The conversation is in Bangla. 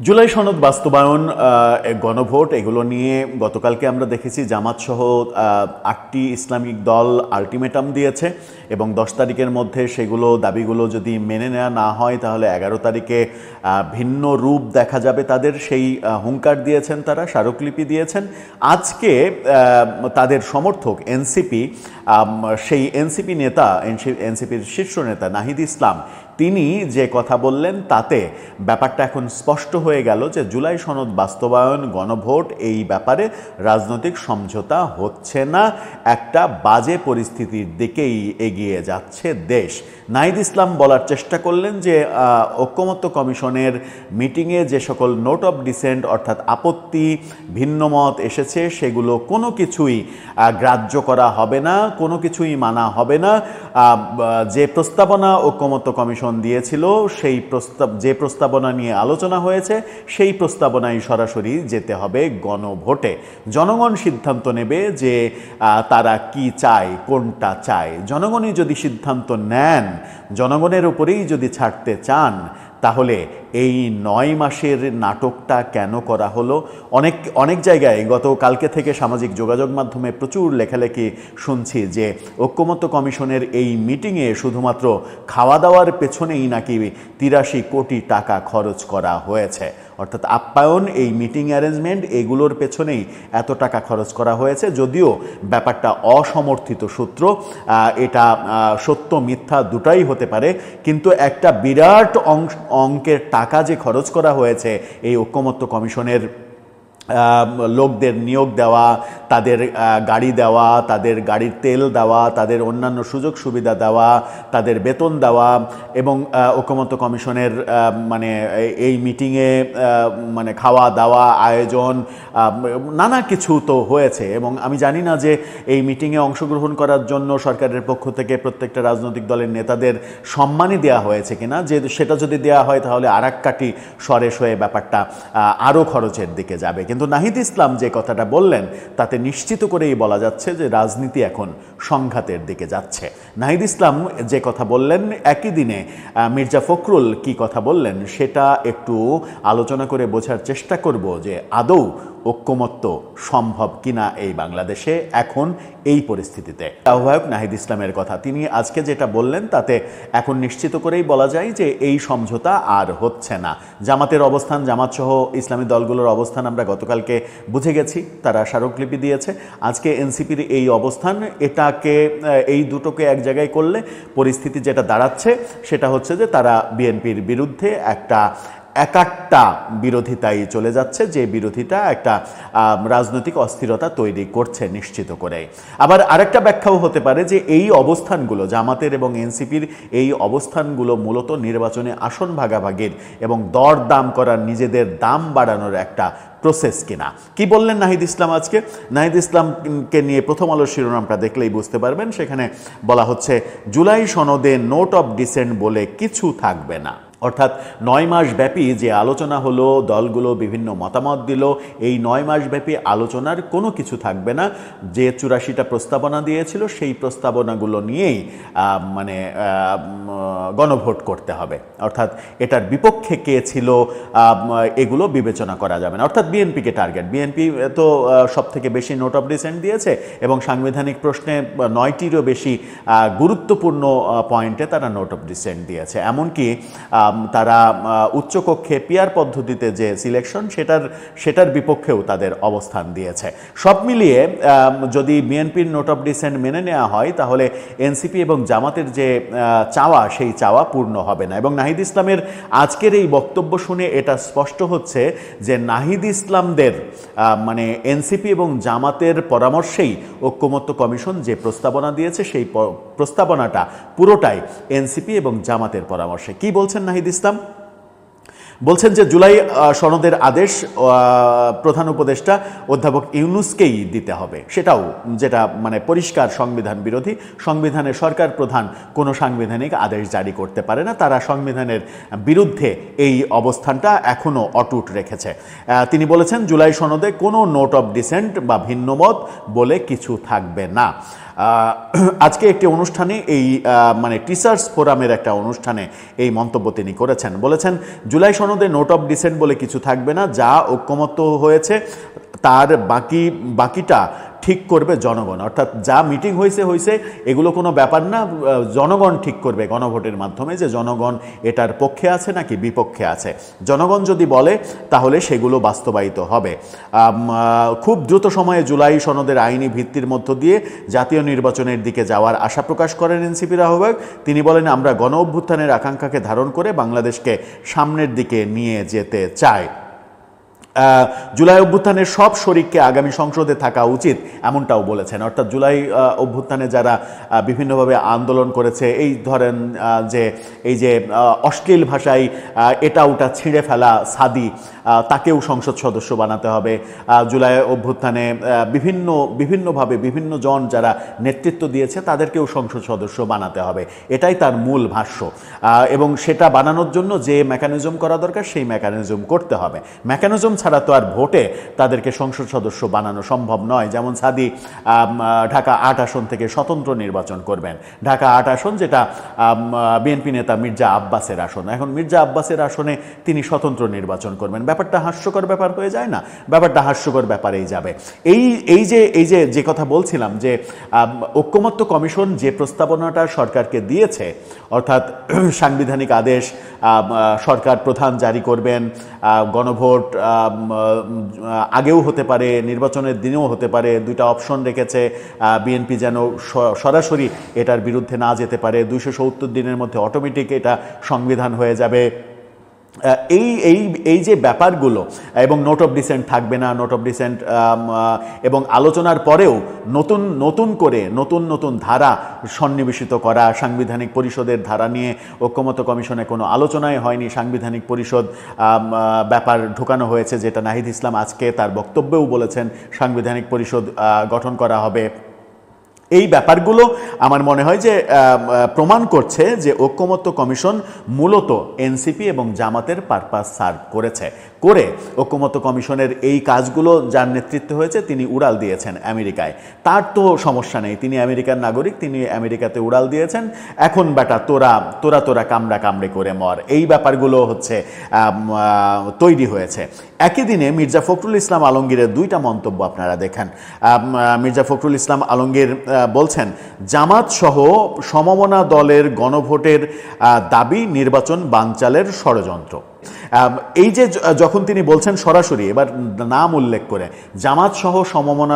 জুলাই সনদ বাস্তবায়ন গণভোট, এগুলো নিয়ে গতকালকে আমরা দেখেছি জামাত সহ আটটি ইসলামিক দল আলটিমেটাম দিয়েছে এবং দশ তারিখের মধ্যে সেগুলো, দাবিগুলো যদি মেনে নেওয়া না হয়, তাহলে এগারো তারিখে ভিন্ন রূপ দেখা যাবে তাদের। সেই হুঙ্কার দিয়েছেন তারা, স্মারকলিপি দিয়েছেন। আজকে তাদের সমর্থক, এনসিপি সেই এনসিপি নেতা এনসিপির শীর্ষ নেতা, নাহিদ ইসলাম তিনি যে কথা বললেন তাতে ব্যাপারটা এখন স্পষ্ট হয়ে গেল যে জুলাই সনদ বাস্তবায়ন, গণভোট এই ব্যাপারে রাজনৈতিক সমঝোতা হচ্ছে না। একটা বাজে পরিস্থিতির দিকেই এগিয়ে যাচ্ছে দেশ। নাইদ ইসলাম বলার চেষ্টা করলেন যে ঐক্যমত্য কমিশনের মিটিংয়ে যে সকল নোট অফ ডিসেন্ট অর্থাৎ আপত্তি ভিন্নমত এসেছে, সেগুলো কোনো কিছুই গ্রাহ্য করা হবে না, কোনো কিছুই মানা হবে না। যে প্রস্তাবনা ঐক্যমত্য কমিশন দিয়েছিল, সেই প্রস্তাব, যে প্রস্তাবনা নিয়ে আলোচনা হয়েছে, সেই প্রস্তাবনায় সরাসরি যেতে হবে গণভোটে। জনগণ সিদ্ধান্ত নেবে যে তারা কি চায়, কোনটা চায়। জনগণই যদি সিদ্ধান্ত নেন, জনগণের উপরেই যদি ছাড়তে চান তাহলে এই নয় মাসের নাটকটা কেন করা হলো? অনেক অনেক জায়গায় গত কালকে থেকে সামাজিক যোগাযোগ মাধ্যমে প্রচুর লেখালেখি শুনছি যে ঐক্যমত্য কমিশনের এই মিটিংয়ে শুধুমাত্র খাওয়া দাওয়ার পেছনেই নাকি তিরাশি কোটি টাকা খরচ করা হয়েছে। অর্থাৎ আপ্যায়ন, এই মিটিং অ্যারেঞ্জমেন্ট, এগুলোর পেছনেই এত টাকা খরচ করা হয়েছে। যদিও ব্যাপারটা অসমর্থিত সূত্র এটা সত্য মিথ্যা দুটাই হতে পারে। কিন্তু একটা বিরাট অংশ অঙ্কের টাকা যে খরচ করা হয়েছে এই ঐক্যমত্য কমিশনের লোকদের নিয়োগ দেওয়া তাদের গাড়ি দেওয়া তাদের গাড়ির তেল দেওয়া তাদের অন্যান্য সুযোগ সুবিধা দেওয়া তাদের বেতন দেওয়া এবং আহ, ঐক্যমত্য কমিশনের মানে এই- এই মিটিংয়ে মানে খাওয়া দাওয়া আয়োজন নানা কিছু তো হয়েছে এবং আমি জানি না যে এই মিটিংয়ে অংশগ্রহণ করার জন্য সরকারের পক্ষ থেকে প্রত্যেকটা রাজনৈতিক দলের নেতাদের সম্মানই দেওয়া হয়েছে কিনা যে সেটা যদি দেওয়া হয় তাহলে আর এক কাটি সরেস হয়ে ব্যাপারটা আরও খরচের দিকে যাবে। কিন্তু নাহিদ ইসলাম যে কথাটা বললেন, তাতে নিশ্চিত করেই বলা যাচ্ছে যে রাজনীতি এখন সংঘাতের দিকে যাচ্ছে। নাহিদ ইসলাম যে কথা বললেন, একই দিনে মির্জা ফখরুল কি কথা বললেন, সেটা একটু আলোচনা করে বোঝার চেষ্টা করব যে আদৌ ঐক্যমত্য সম্ভব কিনা এই বাংলাদেশে এখন এই পরিস্থিতিতে। আহ্বায়ক নাহিদ ইসলামের কথা তিনি আজকে যেটা বললেন, তাতে এখন নিশ্চিত করেই বলা যায় যে এই সমঝোতা আর হচ্ছে না। জামাতের অবস্থান জামাত সহ ইসলামী দলগুলোর অবস্থান আমরা গতকালকে বুঝে গেছি, তারা স্মারকলিপি দিয়েছে। আজকে এনসিপির এই অবস্থান, এটাকে এই দুটোকে এক জায়গায় করলে পরিস্থিতি যেটা দাঁড়াচ্ছে, সেটা হচ্ছে যে তারা বিএনপির বিরুদ্ধে একটা একাট্টা বিরোধিতায় চলে যাচ্ছে, যে বিরোধিতা একটা রাজনৈতিক অস্থিরতা তৈরি করছে নিশ্চিত করে। আবার আরেকটা ব্যাখ্যাও হতে পারে যে এই অবস্থানগুলো, জামাতের এবং এনসিপির এই অবস্থানগুলো মূলত নির্বাচনে আসন ভাগাভাগির এবং দর দাম করার নিজেদের দাম বাড়ানোর একটা প্রসেস কিনা। কি বললেন নাহিদ ইসলাম আজকে? নাহিদ ইসলামকে নিয়ে প্রথম আলোর শিরোনামটা দেখলেই বুঝতে পারবেন। সেখানে বলা হচ্ছে, জুলাই সনদে নোট অফ ডিসেন্ট বলে কিছু থাকবে না। অর্থাৎ নয় মাস ব্যাপী যে আলোচনা হলো, দলগুলো বিভিন্ন মতামত দিল, এই নয় মাস ব্যাপী আলোচনার কোনো কিছু থাকবে না। যে চুরাশিটা প্রস্তাবনা দিয়েছিল, সেই প্রস্তাবনাগুলো নিয়েই মানে গণভোট করতে হবে। অর্থাৎ এটার বিপক্ষে কে ছিল এগুলো বিবেচনা করা যাবে না। অর্থাৎ বিএনপিকে টার্গেট। বিএনপি তো সব থেকে বেশি নোট অফ ডিসেন্ট দিয়েছে এবং সাংবিধানিক প্রশ্নে নয়টিরও বেশি গুরুত্বপূর্ণ পয়েন্টে তারা নোট অফ ডিসেন্ট দিয়েছে। এমনকি তারা উচ্চকক্ষে পিয়ার পদ্ধতিতে যে সিলেকশন সেটার সেটার বিপক্ষেও তাদের অবস্থান দিয়েছে। সব মিলিয়ে যদি বিএনপির নোট অফ ডিসেন্ট মেনে নেওয়া হয়, তাহলে এনসিপি এবং জামাতের যে চাওয়া, সেই চাওয়া পূর্ণ হবে না। এবং নাহিদ ইসলামের আজকের এই বক্তব্য শুনে এটা স্পষ্ট হচ্ছে যে নাহিদ ইসলামদের মানে এনসিপি এবং জামাতের পরামর্শেই ঐক্যমত্য কমিশন যে প্রস্তাবনা দিয়েছে, সেই প্রস্তাবনাটা পুরোটাই এনসিপি এবং জামাতের পরামর্শে। কি বলছেন নাহিদ ইসলাম বলছেন যে জুলাই সনদের আদেশ প্রধান উপদেষ্টা অধ্যাপক ইউনুসকেই দিতে হবে। সেটাও যেটা মানে পরিষ্কার সংবিধান বিরোধী। সংবিধানে সরকার প্রধান কোনো সাংবিধানিক আদেশ জারি করতে পারে না। তারা সংবিধানের বিরুদ্ধে এই অবস্থানটা এখনও অটুট রেখেছে। তিনি বলেছেন, জুলাই সনদে কোনো নোট অফ ডিসেন্ট বা ভিন্নমত বলে কিছু থাকবে না। আজকে একটি অনুষ্ঠানে এই মানে টিচার্স ফোরামের একটা অনুষ্ঠানে এই মন্তব্য তিনি করেছেন। বলেছেন, জুলাই সনদে নোট অফ ডিসেন্ট বলে কিছু থাকবে না, যা ঐক্যমত্য হয়েছে। তার বাকি, বাকিটা ঠিক করবে জনগণ। অর্থাৎ যা মিটিং হয়েছে হয়েছে এগুলো কোনো ব্যাপার না। জনগণ ঠিক করবে গণভোটের মাধ্যমে যে জনগণ এটার পক্ষে আছে নাকি বিপক্ষে আছে। জনগণ যদি বলে তাহলে সেগুলো বাস্তবায়িত হবে। খুব দ্রুত সময়ে জুলাই সনদের আইনি ভিত্তির মধ্য দিয়ে জাতীয় নির্বাচনের দিকে যাওয়ার আশা প্রকাশ করেন এনসিপির আহ্বায়ক। তিনি বলেন আমরা গণ অভ্যুত্থানের আকাঙ্ক্ষাকে ধারণ করে বাংলাদেশকে সামনের দিকে নিয়ে যেতে আহ, জুলাই অভ্যুত্থানের সব শরিককে আগামী সংসদে থাকা উচিত এমনটাও বলেছেন। অর্থাৎ জুলাই অভ্যুত্থানে যারা বিভিন্নভাবে আন্দোলন করেছে, এই ধরেন যে, এই যে অশ্লীল ভাষায় এটা ওটা ছিঁড়ে ফেলা সাদি তাকেও সংসদ সদস্য বানাতে হবে। জুলাই অভ্যুত্থানে বিভিন্ন, বিভিন্নভাবে বিভিন্ন জন যারা নেতৃত্ব দিয়েছে, তাদেরকেও সংসদ সদস্য বানাতে হবে। এটাই তার মূল ভাষ্য। এবং সেটা বানানোর জন্য যে মেকানিজম করা দরকার, সেই মেকানিজম করতে হবে। মেকানিজম ছাড়া তো আর ভোটে তাদেরকে সংসদ সদস্য বানানো সম্ভব নয়। যেমন সাদি ঢাকা আট আসন থেকে স্বতন্ত্র নির্বাচন করবেন। ঢাকা আট আসন যেটা বিএনপি নেতা মির্জা আব্বাসের আসন। এখন মির্জা আব্বাসের আসনে তিনি স্বতন্ত্র নির্বাচন করবেন। ব্যাপারটা হাস্যকর ব্যাপার হয়ে যায় না? ব্যাপারটা হাস্যকর ব্যাপারেই যাবে। এই এই যে এই যে যে কথা বলছিলাম যে ঐক্যমত্য কমিশন যে প্রস্তাবনাটা সরকারকে দিয়েছে, অর্থাৎ সাংবিধানিক আদেশ সরকার প্রধান জারি করবেন গণভোট আগেও হতে পারে, নির্বাচনের দিনেও হতে পারে, দুইটা অপশন রেখেছে বিএনপি যেন সরাসরি এটার বিরুদ্ধে না যেতে পারে। দুইশো সত্তর দিনের মধ্যে অটোমেটিক এটা সংবিধান হয়ে যাবে। এই এই এই যে ব্যাপারগুলো, এবং নোট অফ ডিসেন্ট থাকবে না নোট অফ ডিসেন্ট এবং আলোচনার পরেও নতুন নতুন করে, নতুন নতুন ধারা সন্নিবেশিত করা, সাংবিধানিক পরিষদের ধারা নিয়ে ঐক্যমত কমিশনে কোনো আলোচনাই হয়নি, সাংবিধানিক পরিষদ ব্যাপার ঢোকানো হয়েছে, যেটা নাহিদ ইসলাম আজকে তার বক্তব্যেও বলেছেন, সাংবিধানিক পরিষদ গঠন করা হবে। এই ব্যাপারগুলো আমার মনে হয় যে প্রমাণ করছে যে ঐক্যমত্য কমিশন মূলত এনসিপি এবং জামাতের পারপাস সার্ভ করেছে। করে ঐক্যমত্য কমিশনের এই কাজগুলো যার নেতৃত্ব হয়েছে, তিনি উড়াল দিয়েছেন আমেরিকায়। তার তো সমস্যা নেই, তিনি আমেরিকার নাগরিক, তিনি আমেরিকাতে উড়াল দিয়েছেন। এখন বেটা তোরা তোরা তোরা কামড়া কামড়ে করে মর। এই ব্যাপারগুলো হচ্ছে তৈরি হয়েছে। একই দিনে মির্জা ফখরুল ইসলাম আলমগীরের দুইটা মন্তব্য আপনারা দেখেন। মির্জা ফখরুল ইসলাম আলমগীর বলছেন, জামাত সহ সমমনা দলের গণভোটের দাবি নির্বাচন বানচালের ষড়যন্ত্র। এই যে যখন তিনি বলছেন সরাসরি এবার নাম উল্লেখ করে জামাত সহ সমমনা